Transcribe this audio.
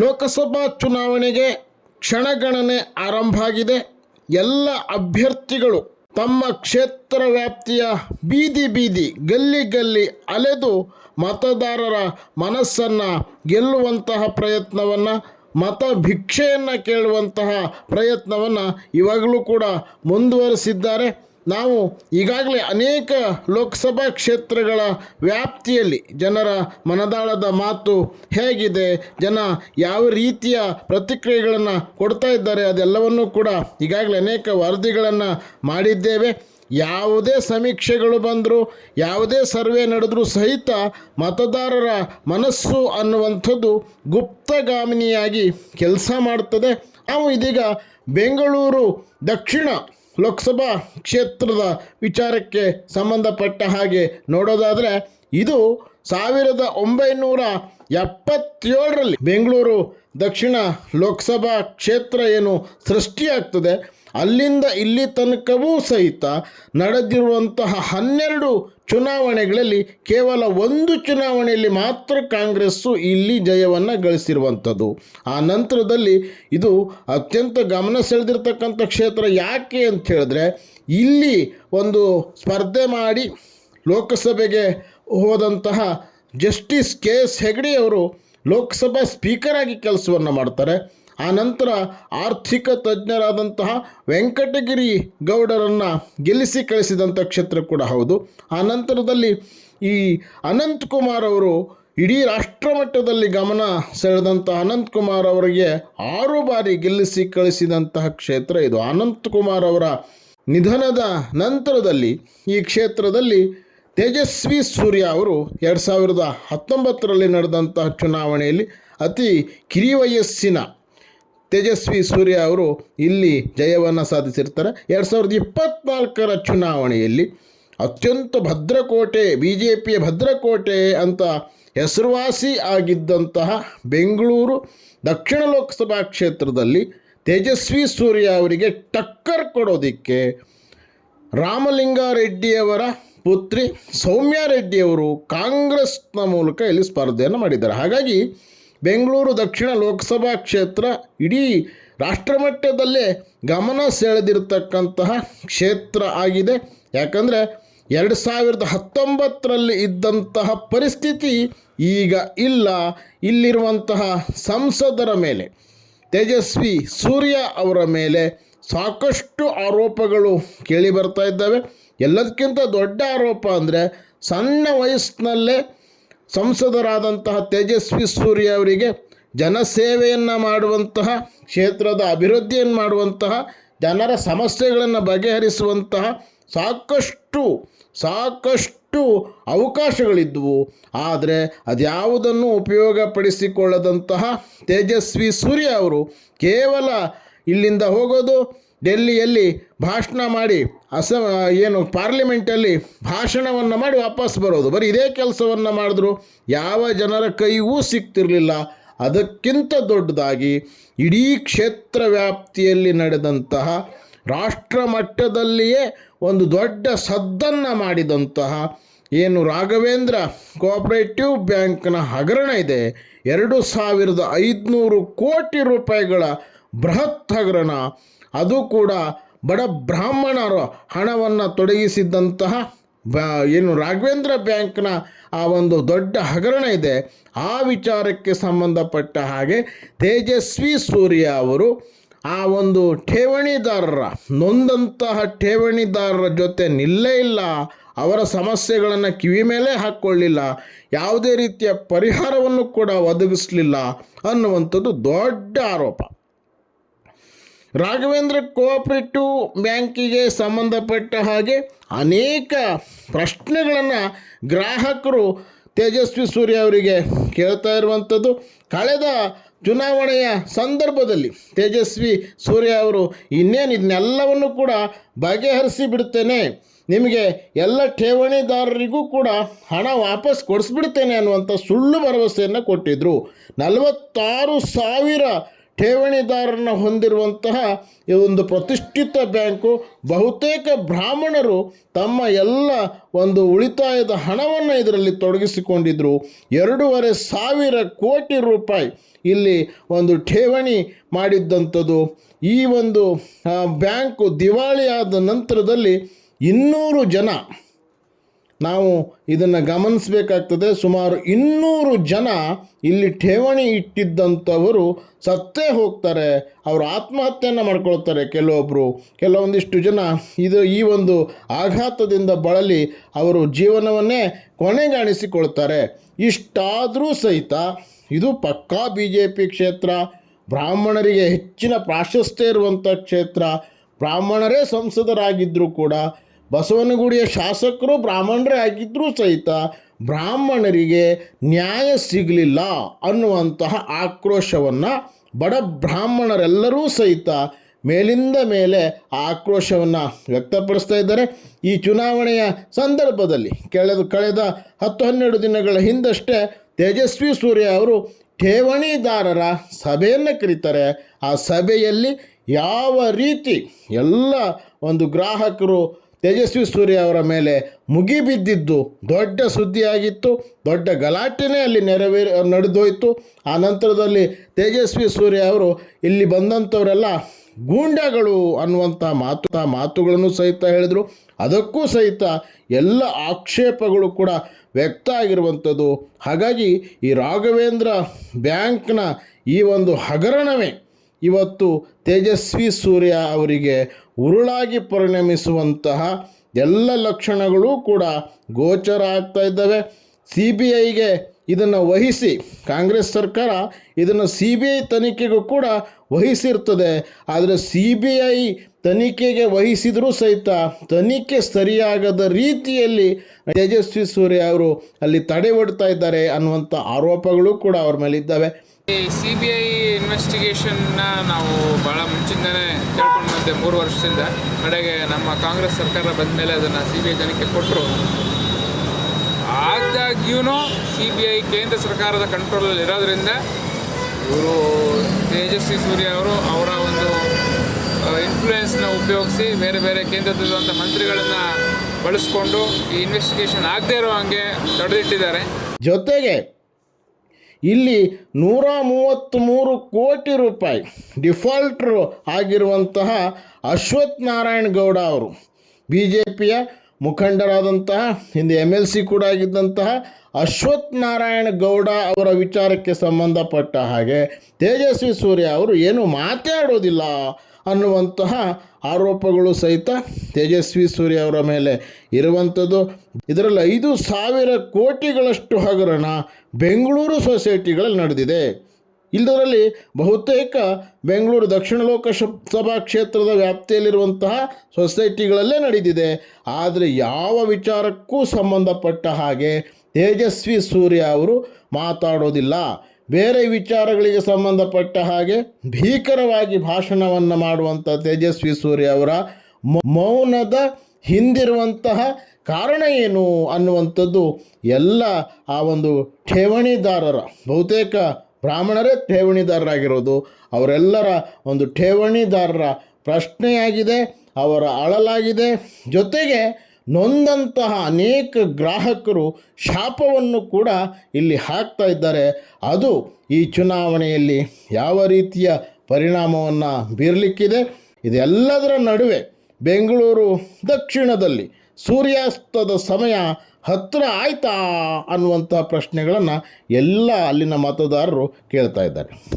ಲೋಕಸಭಾ ಚುನಾವಣೆಗೆ ಕ್ಷಣಗಣನೆ ಆರಂಭ ಆಗಿದೆ ಎಲ್ಲ ಅಭ್ಯರ್ಥಿಗಳು ತಮ್ಮ ಕ್ಷೇತ್ರ ವ್ಯಾಪ್ತಿಯ ಬೀದಿ ಬೀದಿ, ಗಲ್ಲಿ ಗಲ್ಲಿ ಅಲೆದು ಮತದಾರರ ಮನಸ್ಸನ್ನು ಗೆಲ್ಲುವಂತಹ ಪ್ರಯತ್ನವನ್ನು, ಮತ ಭಿಕ್ಷೆಯನ್ನು ಕೇಳುವಂತಹ ಪ್ರಯತ್ನವನ್ನು ಇವಾಗಲೂ ಕೂಡ ಮುಂದುವರಿಸಿದ್ದಾರೆ. ನಾವು ಈಗಾಗಲೇ ಅನೇಕ ಲೋಕಸಭಾ ಕ್ಷೇತ್ರಗಳ ವ್ಯಾಪ್ತಿಯಲ್ಲಿ ಜನರ ಮನದಾಳದ ಮಾತು ಹೇಗಿದೆ, ಜನ ಯಾವ ರೀತಿಯ ಪ್ರತಿಕ್ರಿಯೆಗಳನ್ನು ಕೊಡ್ತಾ ಇದ್ದಾರೆ ಅದೆಲ್ಲವನ್ನೂ ಕೂಡ ಈಗಾಗಲೇ ಅನೇಕ ವರದಿಗಳನ್ನು ಮಾಡಿದ್ದೇವೆ. ಯಾವುದೇ ಸಮೀಕ್ಷೆಗಳು ಬಂದರೂ, ಯಾವುದೇ ಸರ್ವೆ ನಡೆದರೂ ಸಹಿತ ಮತದಾರರ ಮನಸ್ಸು ಅನ್ನುವಂಥದ್ದು ಗುಪ್ತಗಾಮಿನಿಯಾಗಿ ಕೆಲಸ ಮಾಡ್ತದೆ. ನಾವು ಇದೀಗ ಬೆಂಗಳೂರು ದಕ್ಷಿಣ ಲೋಕಸಭಾ ಕ್ಷೇತ್ರದ ವಿಚಾರಕ್ಕೆ ಸಂಬಂಧಪಟ್ಟ ಹಾಗೆ ನೋಡೋದಾದರೆ, ಇದು ಸಾವಿರದ ಒಂಬೈನೂರ ಎಪ್ಪತ್ತೇಳರಲ್ಲಿ ಬೆಂಗಳೂರು ದಕ್ಷಿಣ ಲೋಕಸಭಾ ಕ್ಷೇತ್ರ ಏನು ಸೃಷ್ಟಿಯಾಗ್ತದೆ. ಅಲ್ಲಿಂದ ಇಲ್ಲಿ ತನಕವೂ ಸಹಿತ ನಡೆದಿರುವಂತಹ ಹನ್ನೆರಡು ಚುನಾವಣೆಗಳಲ್ಲಿ ಕೇವಲ ಒಂದು ಚುನಾವಣೆಯಲ್ಲಿ ಮಾತ್ರ ಕಾಂಗ್ರೆಸ್ಸು ಇಲ್ಲಿ ಜಯವನ್ನು ಗಳಿಸಿರುವಂಥದ್ದು. ಆ ನಂತರದಲ್ಲಿ ಇದು ಅತ್ಯಂತ ಗಮನ ಸೆಳೆದಿರ್ತಕ್ಕಂಥ ಕ್ಷೇತ್ರ ಯಾಕೆ ಅಂತ ಹೇಳಿದ್ರೆ, ಇಲ್ಲಿ ಒಂದು ಸ್ಪರ್ಧೆ ಮಾಡಿ ಲೋಕಸಭೆಗೆ ಹೋದಂತಹ ಜಸ್ಟಿಸ್ ಕೆ ಎಸ್ ಹೆಗಡೆಯವರು ಲೋಕಸಭಾ ಸ್ಪೀಕರ್ ಆಗಿ ಕೆಲಸವನ್ನು ಮಾಡ್ತಾರೆ. ಆ ನಂತರ ಆರ್ಥಿಕ ತಜ್ಞರಾದಂತಹ ವೆಂಕಟಗಿರಿ ಗೌಡರನ್ನು ಗೆಲ್ಲಿಸಿ ಕಳಿಸಿದಂಥ ಕ್ಷೇತ್ರ ಕೂಡ ಹೌದು. ಆ ನಂತರದಲ್ಲಿ ಈ ಅನಂತ್ ಕುಮಾರ್ ಅವರು ಇಡೀ ರಾಷ್ಟ್ರಮಟ್ಟದಲ್ಲಿ ಗಮನ ಸೆಳೆದಂಥ ಅನಂತ್ ಕುಮಾರ್ ಅವರಿಗೆ ಆರು ಬಾರಿ ಗೆಲ್ಲಿಸಿ ಕಳಿಸಿದಂತಹ ಕ್ಷೇತ್ರ ಇದು. ಅನಂತ್ ಕುಮಾರ್ ಅವರ ನಿಧನದ ನಂತರದಲ್ಲಿ ಈ ಕ್ಷೇತ್ರದಲ್ಲಿ ತೇಜಸ್ವಿ ಸೂರ್ಯ ಅವರು ಎರಡು ಸಾವಿರದ ಹತ್ತೊಂಬತ್ತರಲ್ಲಿ ನಡೆದಂತಹ ಚುನಾವಣೆಯಲ್ಲಿ ಅತಿ ಕಿರಿವಯಸ್ಸಿನ ತೇಜಸ್ವಿ ಸೂರ್ಯ ಅವರು ಇಲ್ಲಿ ಜಯವನ್ನು ಸಾಧಿಸಿರ್ತಾರೆ. ಎರಡು ಸಾವಿರದ ಇಪ್ಪತ್ನಾಲ್ಕರ ಚುನಾವಣೆಯಲ್ಲಿ ಅತ್ಯಂತ ಭದ್ರಕೋಟೆ ಬಿ ಜೆ ಪಿಯ ಭದ್ರಕೋಟೆ ಅಂತ ಹೆಸರುವಾಸಿ ಆಗಿದ್ದಂತಹ ಬೆಂಗಳೂರು ದಕ್ಷಿಣ ಲೋಕಸಭಾ ಕ್ಷೇತ್ರದಲ್ಲಿ ತೇಜಸ್ವಿ ಸೂರ್ಯ ಅವರಿಗೆ ಟಕ್ಕರ್ ಕೊಡೋದಕ್ಕೆ ರಾಮಲಿಂಗಾರೆಡ್ಡಿಯವರ ಪುತ್ರಿ ಸೌಮ್ಯಾರೆಡ್ಡಿಯವರು ಕಾಂಗ್ರೆಸ್ನ ಮೂಲಕ ಇಲ್ಲಿ ಸ್ಪರ್ಧೆಯನ್ನು ಮಾಡಿದ್ದಾರೆ. ಹಾಗಾಗಿ ಬೆಂಗಳೂರು ದಕ್ಷಿಣ ಲೋಕಸಭಾ ಕ್ಷೇತ್ರ ಇಡೀ ರಾಷ್ಟ್ರಮಟ್ಟದಲ್ಲೇ ಗಮನ ಸೆಳೆದಿರತಕ್ಕಂತಹ ಕ್ಷೇತ್ರ ಆಗಿದೆ. ಯಾಕಂದರೆ ಎರಡು ಸಾವಿರದ ಹತ್ತೊಂಬತ್ತರಲ್ಲಿ ಇದ್ದಂತಹ ಪರಿಸ್ಥಿತಿ ಈಗ ಇಲ್ಲ. ಇಲ್ಲಿರುವಂತಹ ಸಂಸದರ ಮೇಲೆ, ತೇಜಸ್ವಿ ಸೂರ್ಯ ಅವರ ಮೇಲೆ ಸಾಕಷ್ಟು ಆರೋಪಗಳು ಕೇಳಿ ಬರ್ತಾ ಇದ್ದಾವೆ. ಎಲ್ಲದಕ್ಕಿಂತ ದೊಡ್ಡ ಆರೋಪ ಅಂದರೆ ಸಣ್ಣ ವಯಸ್ಸಿನಲ್ಲೇ ಸಂಸದರಾದಂತಹ ತೇಜಸ್ವಿ ಸೂರ್ಯ ಅವರಿಗೆ ಜನಸೇವೆಯನ್ನು ಮಾಡುವಂತಹ, ಕ್ಷೇತ್ರದ ಅಭಿವೃದ್ಧಿಯನ್ನು ಮಾಡುವಂತಹ, ಜನರ ಸಮಸ್ಯೆಗಳನ್ನು ಬಗೆಹರಿಸುವಂತಹ ಸಾಕಷ್ಟು ಸಾಕಷ್ಟು ಅವಕಾಶಗಳಿದ್ದವು ಆದರೆ ಅದ್ಯಾವುದನ್ನು ಉಪಯೋಗಪಡಿಸಿಕೊಳ್ಳದಂತಹ ತೇಜಸ್ವಿ ಸೂರ್ಯ ಅವರು ಕೇವಲ ಇಲ್ಲಿಂದ ಹೋಗೋದು ಡೆಲ್ಲಿಯಲ್ಲಿ ಭಾಷಣ ಮಾಡಿ ಅಸ ಏನು ಪಾರ್ಲಿಮೆಂಟಲ್ಲಿ ಭಾಷಣವನ್ನು ಮಾಡಿ ವಾಪಸ್ ಬರೋದು. ಬರೀ ಇದೇ ಕೆಲಸವನ್ನು ಮಾಡಿದ್ರು. ಯಾವ ಜನರ ಕೈಗೂ ಸಿಗ್ತಿರಲಿಲ್ಲ ಅದಕ್ಕಿಂತ ದೊಡ್ಡದಾಗಿ ಇಡೀ ಕ್ಷೇತ್ರ ವ್ಯಾಪ್ತಿಯಲ್ಲಿ ನಡೆದಂತಹ ರಾಷ್ಟ್ರ ಮಟ್ಟದಲ್ಲಿಯೇ ಒಂದು ದೊಡ್ಡ ಸದ್ದನ್ನು ಮಾಡಿದಂತಹ ಏನು ರಾಘವೇಂದ್ರ ಕೋಆಪರೇಟಿವ್ ಬ್ಯಾಂಕ್ನ ಹಗರಣ ಇದೆ. ಎರಡು ಸಾವಿರದ ಐದುನೂರು ಕೋಟಿ ರೂಪಾಯಿಗಳ ಬೃಹತ್ ಹಗರಣ. ಅದು ಕೂಡ ಬಡ ಬ್ರಾಹ್ಮಣರು ಹಣವನ್ನು ತೊಡಗಿಸಿದ್ದಂತಹ ಬ, ಏನು ರಾಘವೇಂದ್ರ ಬ್ಯಾಂಕ್ನ ಆ ಒಂದು ದೊಡ್ಡ ಹಗರಣ ಇದೆ. ಆ ವಿಚಾರಕ್ಕೆ ಸಂಬಂಧಪಟ್ಟ ಹಾಗೆ ತೇಜಸ್ವಿ ಸೂರ್ಯ ಅವರು ಆ ಒಂದು ಠೇವಣಿದಾರರ, ನೊಂದಂತಹ ಠೇವಣಿದಾರರ ಜೊತೆ ನಿಲ್ಲೇ ಇಲ್ಲ. ಅವರ ಸಮಸ್ಯೆಗಳನ್ನು ಕಿವಿ ಮೇಲೆ ಹಾಕ್ಕೊಳ್ಳಿಲ್ಲ. ಯಾವುದೇ ರೀತಿಯ ಪರಿಹಾರವನ್ನು ಕೂಡ ಒದಗಿಸಲಿಲ್ಲ ಅನ್ನುವಂಥದ್ದು ದೊಡ್ಡ ಆರೋಪ. ರಾಘವೇಂದ್ರ ಕೋಆಪರೇಟಿವ್ ಬ್ಯಾಂಕಿಗೆ ಸಂಬಂಧಪಟ್ಟ ಹಾಗೆ ಅನೇಕ ಪ್ರಶ್ನೆಗಳನ್ನು ಗ್ರಾಹಕರು ತೇಜಸ್ವಿ ಸೂರ್ಯ ಅವರಿಗೆ ಕೇಳ್ತಾ ಇರುವಂಥದ್ದು. ಕಳೆದ ಚುನಾವಣೆಯ ಸಂದರ್ಭದಲ್ಲಿ ತೇಜಸ್ವಿ ಸೂರ್ಯ ಅವರು ಇನ್ನೇನು ಇದನ್ನೆಲ್ಲವನ್ನು ಕೂಡ ಬಗೆಹರಿಸಿ ಬಿಡ್ತೇನೆ ನಿಮಗೆ ಎಲ್ಲ ಠೇವಣಿದಾರರಿಗೂ ಕೂಡ ಹಣ ವಾಪಸ್ ಕೊಡಿಸ್ಬಿಡ್ತೇನೆ ಅನ್ನುವಂಥ ಸುಳ್ಳು ಭರವಸೆಯನ್ನು ಕೊಟ್ಟಿದ್ದರು ನಲವತ್ತಾರು ಸಾವಿರ ಠೇವಣಿದಾರರನ್ನು ಹೊಂದಿರುವಂತಹ ಈ ಒಂದು ಪ್ರತಿಷ್ಠಿತ ಬ್ಯಾಂಕು ಬಹುತೇಕ ಬ್ರಾಹ್ಮಣರು ತಮ್ಮ ಎಲ್ಲ ಒಂದು ಉಳಿತಾಯದ ಹಣವನ್ನು ಇದರಲ್ಲಿ ತೊಡಗಿಸಿಕೊಂಡಿದ್ದರು ಎರಡೂವರೆ ಸಾವಿರ ಕೋಟಿ ರೂಪಾಯಿ ಇಲ್ಲಿ ಒಂದು ಠೇವಣಿ ಮಾಡಿದ್ದಂಥದ್ದು. ಈ ಒಂದು ಬ್ಯಾಂಕು ದಿವಾಳಿಯಾದ ನಂತರದಲ್ಲಿ ಇನ್ನೂರು ಜನ ನಾವು ಇದನ್ನು ಗಮನಿಸಬೇಕಾಗ್ತದೆ, ಸುಮಾರು ಇನ್ನೂರು ಜನ ಇಲ್ಲಿ ಠೇವಣಿ ಇಟ್ಟಿದ್ದಂಥವರು ಸತ್ತೇ ಹೋಗ್ತಾರೆ, ಅವರು ಆತ್ಮಹತ್ಯೆಯನ್ನು ಮಾಡ್ಕೊಳ್ತಾರೆ ಕೆಲವೊಬ್ಬರು ಕೆಲವೊಂದಿಷ್ಟು ಜನ ಇದು ಈ ಒಂದು ಆಘಾತದಿಂದ ಬಳಲಿ ಅವರು ಜೀವನವನ್ನೇ ಕೊನೆಗಾಣಿಸಿಕೊಳ್ತಾರೆ. ಇಷ್ಟಾದರೂ ಸಹಿತ ಇದು ಪಕ್ಕಾ ಬಿ ಜೆ ಪಿ ಕ್ಷೇತ್ರ, ಬ್ರಾಹ್ಮಣರಿಗೆ ಹೆಚ್ಚಿನ ಪ್ರಾಶಸ್ತ್ಯ ಇರುವಂಥ ಕ್ಷೇತ್ರ, ಬ್ರಾಹ್ಮಣರೇ ಸಂಸದರಾಗಿದ್ದರೂ ಕೂಡ ಬಸವನಗುಡಿಯ ಶಾಸಕರು ಬ್ರಾಹ್ಮಣರೇ ಆಗಿದ್ದರೂ ಸಹಿತ ಬ್ರಾಹ್ಮಣರಿಗೆ ನ್ಯಾಯ ಸಿಗಲಿಲ್ಲ ಅನ್ನುವಂತಹ ಆಕ್ರೋಶವನ್ನು ಬಡ ಬ್ರಾಹ್ಮಣರೆಲ್ಲರೂ ಸಹಿತ ಮೇಲಿಂದ ಮೇಲೆ ಆ ಆಕ್ರೋಶವನ್ನು ವ್ಯಕ್ತಪಡಿಸ್ತಾ ಇದ್ದಾರೆ. ಈ ಚುನಾವಣೆಯ ಸಂದರ್ಭದಲ್ಲಿ ಕಳೆದ ಕಳೆದ ಹತ್ತು ಹನ್ನೆರಡು ದಿನಗಳ ಹಿಂದಷ್ಟೇ ತೇಜಸ್ವಿ ಸೂರ್ಯ ಅವರು ಠೇವಣಿದಾರರ ಸಭೆಯನ್ನು ಕರೀತಾರೆ. ಆ ಸಭೆಯಲ್ಲಿ ಯಾವ ರೀತಿ ಎಲ್ಲ ಒಂದು ಗ್ರಾಹಕರು ತೇಜಸ್ವಿ ಸೂರ್ಯ ಅವರ ಮೇಲೆ ಮುಗಿಬಿದ್ದಿದ್ದು, ದೊಡ್ಡ ಸುದ್ದಿಯಾಗಿತ್ತು, ದೊಡ್ಡ ಗಲಾಟೆನೇ ಅಲ್ಲಿ ನೆರವೇರಿ ನಡೆದೋಯಿತು. ಆ ನಂತರದಲ್ಲಿ ತೇಜಸ್ವಿ ಸೂರ್ಯ ಅವರು ಇಲ್ಲಿ ಬಂದಂಥವರೆಲ್ಲ ಗೂಂಡಗಳು ಅನ್ನುವಂಥ ಮಾತು, ಆ ಮಾತುಗಳನ್ನು ಸಹಿತ ಹೇಳಿದರು. ಅದಕ್ಕೂ ಸಹಿತ ಎಲ್ಲ ಆಕ್ಷೇಪಗಳು ಕೂಡ ವ್ಯಕ್ತ ಆಗಿರುವಂಥದ್ದು. ಹಾಗಾಗಿ ಈ ರಾಘವೇಂದ್ರ ಬ್ಯಾಂಕ್ನ ಈ ಒಂದು ಹಗರಣವೇ ಇವತ್ತು ತೇಜಸ್ವಿ ಸೂರ್ಯ ಅವರಿಗೆ ಉರುಳಾಗಿ ಪರಿಣಮಿಸುವಂತಹ ಎಲ್ಲ ಲಕ್ಷಣಗಳು ಕೂಡ ಗೋಚರ ಆಗ್ತಾ ಇದ್ದಾವೆ. ಸಿ ಬಿ ಐಗೆ ಇದನ್ನು ವಹಿಸಿ, ಕಾಂಗ್ರೆಸ್ ಸರ್ಕಾರ ಇದನ್ನು ಸಿ ಬಿ ಐ ತನಿಖೆಗೂ ಕೂಡ ವಹಿಸಿರ್ತದೆ. ಆದರೆ ಸಿ ಬಿ ಐ ತನಿಖೆಗೆ ವಹಿಸಿದರೂ ಸಹಿತ ತನಿಖೆ ಸರಿಯಾಗದ ರೀತಿಯಲ್ಲಿ ತೇಜಸ್ವಿ ಸೂರ್ಯ ಅವರು ಅಲ್ಲಿ ತಡೆ ಇದ್ದಾರೆ ಅನ್ನುವಂಥ ಆರೋಪಗಳು ಕೂಡ ಅವ್ರ ಮೇಲೆ ಇದ್ದಾವೆ ಈ ಸಿ ಬಿ ಐ ಇನ್ವೆಸ್ಟಿಗೇಷನ್ನ ನಾವು ಬಹಳ ಮುಂಚಿಂದನೇ ಕೇಳ್ಕೊಂಡು ಬಂದೆ ಮೂರು ವರ್ಷದಿಂದ. ಕಡೆಗೆ ನಮ್ಮ ಕಾಂಗ್ರೆಸ್ ಸರ್ಕಾರ ಬಂದ ಮೇಲೆ ಅದನ್ನು ಸಿ ಬಿ ಐ ತನಿಖೆ ಕೊಟ್ಟರು ಆದಾಗ್ಯೂ ಸಿ ಬಿ ಐ ಕೇಂದ್ರ ಸರ್ಕಾರದ ಕಂಟ್ರೋಲಲ್ಲಿ ಇರೋದ್ರಿಂದ ಇವರು ತೇಜಸ್ವಿ ಸೂರ್ಯ ಅವರು ಅವರ ಒಂದು ಇನ್ಫ್ಲೂಯೆನ್ಸ್ನ ಉಪಯೋಗಿಸಿ ಬೇರೆ ಬೇರೆ ಕೇಂದ್ರದಲ್ಲಿರುವಂಥ ಮಂತ್ರಿಗಳನ್ನು ಬಳಸ್ಕೊಂಡು ಈ ಇನ್ವೆಸ್ಟಿಗೇಷನ್ ಆಗದೇ ಇರೋ ಹಾಗೆ ತಡೆದಿಟ್ಟಿದ್ದಾರೆ. ಜೊತೆಗೆ ಇಲ್ಲಿ ನೂರ ಮೂವತ್ತ್ಮೂರು ಕೋಟಿ ರೂಪಾಯಿ ಡಿಫಾಲ್ಟ್ರು ಆಗಿರುವಂತಹ ಅಶ್ವಥ್ ನಾರಾಯಣ್ ಗೌಡ ಅವರು. ಬಿ ಜೆ ಪಿಯ ಮುಖಂಡರಾದಂತಹ, ಹಿಂದೆ ಎಂ ಎಲ್ ಸಿ ಕೂಡ ಆಗಿದ್ದಂತಹ ಅಶ್ವಥ್ ನಾರಾಯಣ ಗೌಡ ಅವರ ವಿಚಾರಕ್ಕೆ ಸಂಬಂಧಪಟ್ಟ ಹಾಗೆ ತೇಜಸ್ವಿ ಸೂರ್ಯ ಅವರು ಏನು ಮಾತಾಡೋದಿಲ್ಲ. ಅನ್ನುವಂತಹ ಆರೋಪಗಳು ಸಹಿತ ತೇಜಸ್ವಿ ಸೂರ್ಯ ಅವರ ಮೇಲೆ ಇರುವಂಥದ್ದು. ಇದರಲ್ಲಿ ಐದು ಸಾವಿರ ಕೋಟಿಗಳಷ್ಟು ಹಗರಣ ಬೆಂಗಳೂರು ಸೊಸೈಟಿಗಳಲ್ಲಿ ನಡೆದಿದೆ. ಇಲ್ಲದರಲ್ಲಿ ಬಹುತೇಕ ಬೆಂಗಳೂರು ದಕ್ಷಿಣ ಲೋಕಸಭಾ ಕ್ಷೇತ್ರದ ವ್ಯಾಪ್ತಿಯಲ್ಲಿರುವಂತಹ ಸೊಸೈಟಿಗಳಲ್ಲೇ ನಡೆದಿದೆ. ಆದರೆ ಯಾವ ವಿಚಾರಕ್ಕೂ ಸಂಬಂಧಪಟ್ಟ ಹಾಗೆ ತೇಜಸ್ವಿ ಸೂರ್ಯ ಅವರು ಮಾತಾಡೋದಿಲ್ಲ. ಬೇರೆ ವಿಚಾರಗಳಿಗೆ ಸಂಬಂಧಪಟ್ಟ ಹಾಗೆ ಭೀಕರವಾಗಿ ಭಾಷಣವನ್ನು ಮಾಡುವಂಥ ತೇಜಸ್ವಿ ಸೂರ್ಯ ಅವರ ಮೌನದ ಹಿಂದಿರುವಂತಹ ಕಾರಣ ಏನು ಅನ್ನುವಂಥದ್ದು ಎಲ್ಲ ಆ ಒಂದು ಠೇವಣಿದಾರರ, ಬಹುತೇಕ ಬ್ರಾಹ್ಮಣರೇ ಠೇವಣಿದಾರರಾಗಿರೋದು. ಅವರೆಲ್ಲರ ಒಂದು ಠೇವಣಿದಾರರ ಪ್ರಶ್ನೆಯಾಗಿದೆ, ಅವರ ಅಳಲಾಗಿದೆ. ಜೊತೆಗೆ ನೊಂದಂತಹ ಅನೇಕ ಗ್ರಾಹಕರು ಶಾಪವನ್ನು ಕೂಡ ಇಲ್ಲಿ ಹಾಕ್ತಾ ಇದ್ದಾರೆ. ಅದು ಈ ಚುನಾವಣೆಯಲ್ಲಿ ಯಾವ ರೀತಿಯ ಪರಿಣಾಮವನ್ನು ಬೀರಲಿಕ್ಕಿದೆ? ಇದೆಲ್ಲದರ ನಡುವೆ ಬೆಂಗಳೂರು ದಕ್ಷಿಣದಲ್ಲಿ ಸೂರ್ಯಾಸ್ತದ ಸಮಯ ಹತ್ತಿರ ಆಯ್ತಾ ಅನ್ನುವಂಥ ಪ್ರಶ್ನೆಗಳನ್ನು ಎಲ್ಲ ಅಲ್ಲಿನ ಮತದಾರರು ಕೇಳ್ತಾ ಇದ್ದಾರೆ.